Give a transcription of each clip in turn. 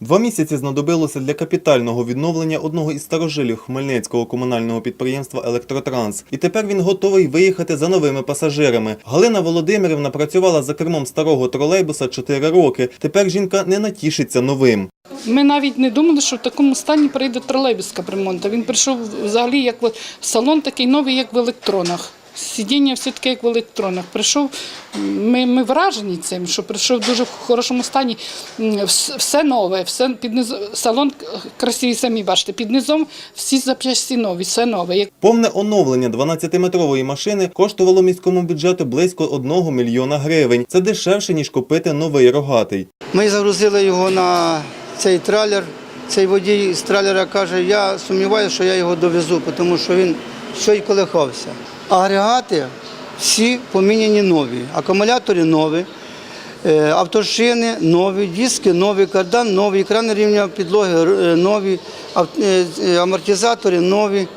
Два місяці знадобилося для капітального відновлення одного із старожилів Хмельницького комунального підприємства «Електротранс». І тепер він готовий виїхати за новими пасажирами. Галина Володимирівна працювала за кермом старого тролейбуса 4 роки. Тепер жінка не натішиться новим. Ми навіть не думали, що в такому стані прийде тролейбус з капремонту. Він прийшов взагалі як в- салон такий новий, як в електронах. Сидіння все таке, як в електронах. Прийшов, ми, ми вражені цим, що прийшов дуже в хорошому стані. Все нове, все під низ... салон красивий, самі бачите. Під низом всі запчасті нові, все нове. Як Повне оновлення 12-метрової машини коштувало міському бюджету близько 1 мільйона гривень. Це дешевше, ніж купити новий рогатий. Ми загрузили його на цей тралер. Цей водій з тралера каже, я сумніваюся, що я його довезу, тому що він ще й колихався. Агрегати всі поміняні нові, акумулятори нові, е, автошини нові, диски нові, кардан новий, екрани рівня підлоги е, нові, е, амортизатори нові.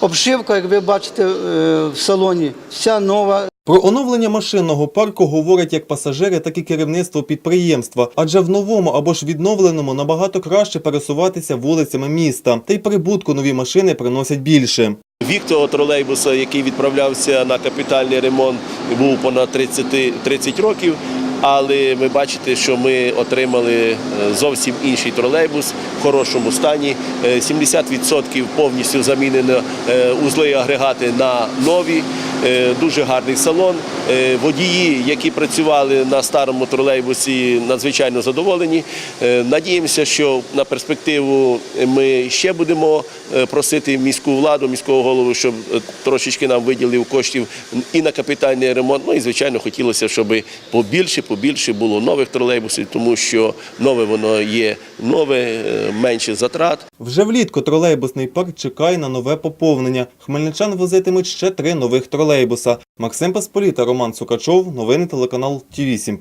Обшивка, як ви бачите в салоні, вся нова. Про оновлення машинного парку говорять як пасажири, так і керівництво підприємства, адже в новому або ж відновленому набагато краще пересуватися вулицями міста, та й прибутку нові машини приносять більше. Вік того тролейбуса, який відправлявся на капітальний ремонт, був понад 30, 30 років. Але ви бачите, що ми отримали е, зовсім інший тролейбус в хорошому стані. Е, 70% повністю замінено е, узли і агрегати на нові. Е, Дуже гарний салон. Е, Водії, які працювали на старому тролейбусі, надзвичайно задоволені. Е, Надіємося, що на перспективу ми ще будемо просити міську владу, міського голову, щоб трошечки нам виділив коштів і на капітальний ремонт. Ну і звичайно, хотілося, щоб побільше, побільше було нових тролейбусів, тому що нове воно є нове, менше затрат. Вже влітку тролейбусний парк чекає на нове поповнення. Хмельничан возитимуть ще три нових тролейбуса. Максим Пасполіта, Роман Сукачов, новини телеканал Ті 8